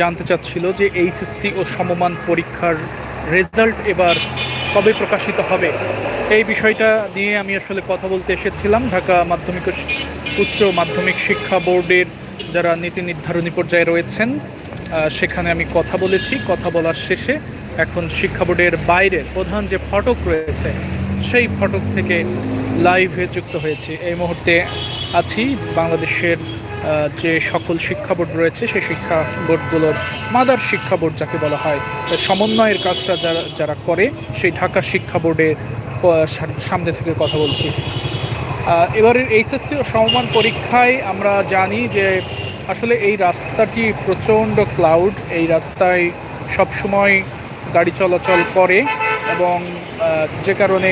জানতে চাচ্ছিল যে এইচএসসি ও সমমান পরীক্ষার রেজাল্ট এবার কবে প্রকাশিত হবে? এই বিষয়টা নিয়ে আমি আসলে কথা বলতে এসেছিলাম ঢাকা মাধ্যমিক উচ্চ মাধ্যমিক শিক্ষা বোর্ডের যারা নীতি নির্ধারণী পর্যায়ে রয়েছেন সেখানে আমি কথা বলেছি। কথা বলার শেষে এখন শিক্ষা বোর্ডের বাইরে প্রধান যে ফটক রয়েছে, সেই ফটক থেকে লাইভে যুক্ত হয়েছে। এই মুহূর্তে আছি। বাংলাদেশের যে সকল শিক্ষা বোর্ড রয়েছে, সেই শিক্ষা বোর্ডগুলোর মাদার শিক্ষা বোর্ড যাকে বলা হয় সমন্বয়ের কাজটা যারা যারা করে, সেই ঢাকা শিক্ষা বোর্ডের সামনে থেকে কথা বলছি। এবারের এইচএসসি ও সমমান পরীক্ষায় আমরা জানি যে আসলে এই রাস্তাটি প্রচণ্ড ক্লাউড এই রাস্তায় সবসময় গাড়ি চলাচল করে এবং যে কারণে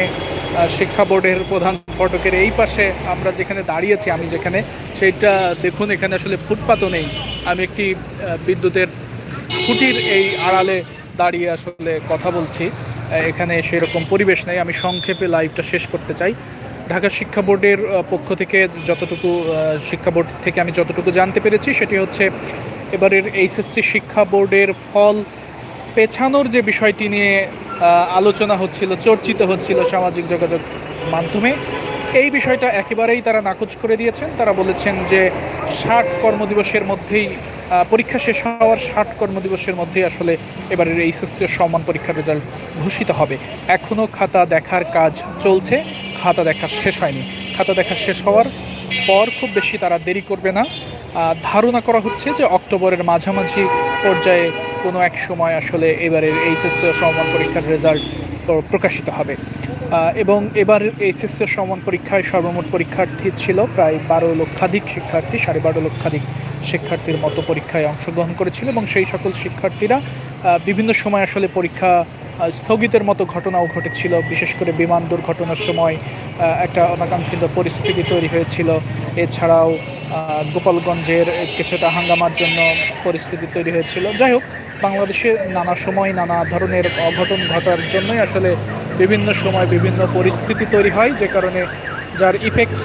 শিক্ষা বোর্ডের প্রধান ফটকের এই পাশে আমরা যেখানে দাঁড়িয়েছি, আমি যেখানে, সেইটা দেখুন, এখানে আসলে ফুটপাতও নেই। আমি একটি বিদ্যুতের খুঁটির এই আড়ালে দাঁড়িয়ে আসলে কথা বলছি। এখানে সেরকম পরিবেশ নেই। আমি সংক্ষেপে লাইভটা শেষ করতে চাই। ঢাকা শিক্ষা বোর্ডের পক্ষ থেকে যতটুকু শিক্ষা বোর্ড থেকে আমি যতটুকু জানতে পেরেছি, সেটি হচ্ছে, এবারের এইচএসসি শিক্ষা বোর্ডের ফল পেছানোর যে বিষয়টি নিয়ে আলোচনা হচ্ছিল, চর্চিত হচ্ছিল সামাজিক যোগাযোগ মাধ্যমে, এই বিষয়টা একেবারেই তারা নাকচ করে দিয়েছেন। তারা বলেছেন যে ষাট কর্মদিবসের মধ্যেই পরীক্ষা শেষ হওয়ার ষাট কর্মদিবসের মধ্যেই আসলে এবারের এইচএসসি সম্মান পরীক্ষার রেজাল্ট ঘোষিত হবে। এখনও খাতা দেখার কাজ চলছে, খাতা দেখা শেষ হয়নি। খাতা দেখা শেষ হওয়ার পর খুব বেশি তারা দেরি করবে না। ধারণা করা হচ্ছে যে অক্টোবরের মাঝামাঝি পর্যায়ে কোনো এক সময় আসলে এবারের এইচএসসি সমমান পরীক্ষার রেজাল্ট প্রকাশিত হবে। এবং এবার এইচএসসি সমমান পরীক্ষায় সর্বমোট পরীক্ষার্থী ছিল প্রায় বারো লক্ষাধিক শিক্ষার্থী, সাড়ে বারো লক্ষাধিক শিক্ষার্থীর মতো পরীক্ষায় অংশগ্রহণ করেছিল এবং সেই সকল শিক্ষার্থীরা বিভিন্ন সময় আসলে পরীক্ষা স্থগিতের মতো ঘটনাও ঘটেছিল। বিশেষ করে বিমান দুর্ঘটনার সময় একটা অনাকাঙ্ক্ষিত পরিস্থিতি তৈরি হয়েছিল। এছাড়াও গোপালগঞ্জের কিছুটা হাঙ্গামার জন্য পরিস্থিতি তৈরি হয়েছিল। যাই হোক, বাংলাদেশে নানা সময় নানা ধরনের অঘটন ঘটার জন্যই আসলে বিভিন্ন সময় বিভিন্ন পরিস্থিতি তৈরি হয়, যে কারণে যার ইফেক্ট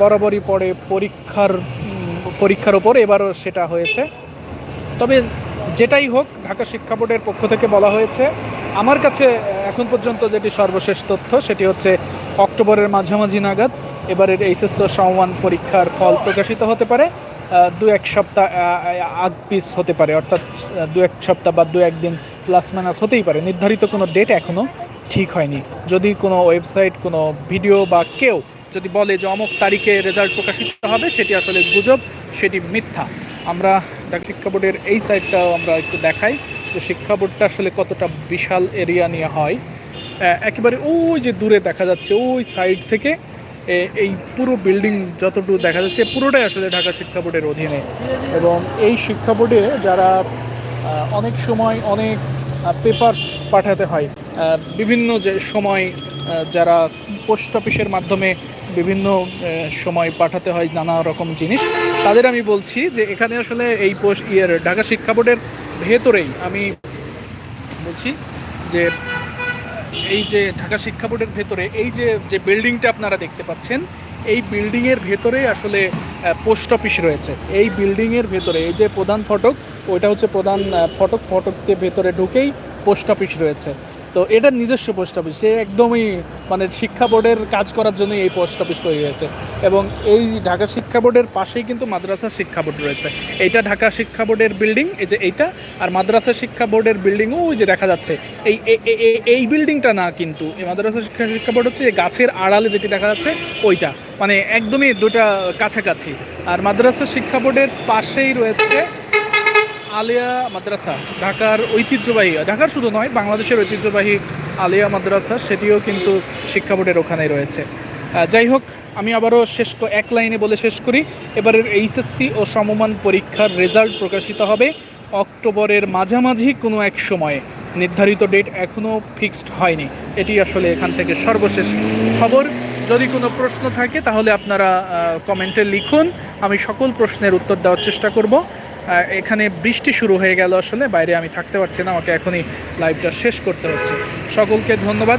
বরাবরই পড়ে পরীক্ষার পরীক্ষার ওপর এবারও সেটা হয়েছে। তবে যেটাই হোক, ঢাকা শিক্ষা বোর্ডের পক্ষ থেকে বলা হয়েছে, আমার কাছে এখন পর্যন্ত যেটি সর্বশেষ তথ্য, সেটি হচ্ছে অক্টোবরের মাঝামাঝি নাগাদ এবারের এইচএসসি সমমান পরীক্ষার ফল প্রকাশিত হতে পারে দু এক সপ্তাহ আগ পিস হতে পারে, অর্থাৎ দু এক সপ্তাহ বা দু একদিন প্লাস মাইনাস হতেই পারে। নির্ধারিত কোনো ডেট এখনও ঠিক হয়নি। যদি কোনো ওয়েবসাইট কোনো ভিডিও বা কেউ যদি বলে যে অমুক তারিখে রেজাল্ট প্রকাশিত হবে, সেটি আসলে গুজব, সেটি মিথ্যা। আমরা শিক্ষা বোর্ডের এই সাইডটাও আমরা একটু দেখাই। যে শিক্ষা বোর্ডটা আসলে কতটা বিশাল এরিয়া নিয়ে হয়। একেবারে ওই যে দূরে দেখা যাচ্ছে, ওই সাইড থেকে এই পুরো বিল্ডিং যতটুকু দেখা যাচ্ছে, পুরোটাই আসলে ঢাকা শিক্ষা বোর্ডের অধীনে। এবং এই শিক্ষা বোর্ডে যারা অনেক সময় অনেক পেপারস পাঠাতে হয় বিভিন্ন যে সময় যারা পোস্ট অফিসের মাধ্যমে বিভিন্ন সময় পাঠাতে হয় নানা রকম জিনিস, তাদের আমি বলছি যে এখানে আসলে এই পোস্ট ইয়ের ঢাকা শিক্ষা বোর্ডের ভেতরেই আমি বলছি যে এই যে ঢাকা শিক্ষা বোর্ডের ভেতরে, এই যে যে বিল্ডিংটা আপনারা দেখতে পাচ্ছেন, এই বিল্ডিংয়ের ভেতরে আসলে পোস্ট অফিস রয়েছে। এই বিল্ডিংয়ের ভেতরে, এই যে প্রধান ফটক, ওইটা হচ্ছে প্রধান ফটক। ফটকের ভেতরে ঢুকেই পোস্ট অফিস রয়েছে। তো এটা নিজস্ব পোস্ট অফিস সে একদমই মানে শিক্ষা বোর্ডের কাজ করার জন্য এই পোস্ট অফিস তৈরি হয়েছে। এবং এই ঢাকা শিক্ষা বোর্ডের পাশেই কিন্তু মাদ্রাসা শিক্ষা বোর্ড রয়েছে। এইটা ঢাকা শিক্ষা বোর্ডের বিল্ডিং এই যে এইটা, আর মাদ্রাসা শিক্ষা বোর্ডের বিল্ডিংও ওই যে দেখা যাচ্ছে। এই এই বিল্ডিংটা না কিন্তু, এই মাদ্রাসা শিক্ষা শিক্ষা বোর্ড হচ্ছে গাছের আড়ালে যেটি দেখা যাচ্ছে, ওইটা। মানে একদমই দুটা কাছাকাছি। আর মাদ্রাসা শিক্ষা বোর্ডের পাশেই রয়েছে আলিয়া মাদ্রাসা, ঢাকার ঐতিহ্যবাহী, ঢাকার শুধু নয়, বাংলাদেশের ঐতিহ্যবাহী আলিয়া মাদ্রাসা, সেটিও কিন্তু শিক্ষা বোর্ডের ওখানেই রয়েছে। যাই হোক, আমি আবারও শেষ এক লাইনে বলে শেষ করি। এবারের এইচএসসি ও সমমান পরীক্ষার রেজাল্ট প্রকাশিত হবে অক্টোবরের মাঝামাঝি কোনো এক সময়ে। নির্ধারিত ডেট এখনও ফিক্সড হয়নি। এটি আসলে এখান থেকে সর্বশেষ খবর। যদি কোনো প্রশ্ন থাকে, তাহলে আপনারা কমেন্টে লিখুন। আমি সকল প্রশ্নের উত্তর দেওয়ার চেষ্টা করব। এখানে বৃষ্টি শুরু হয়ে গেল আসলে, বাইরে আমি থাকতে পারছি না, আমাকে এখনই লাইভটা শেষ করতে হচ্ছে। সকলকে ধন্যবাদ।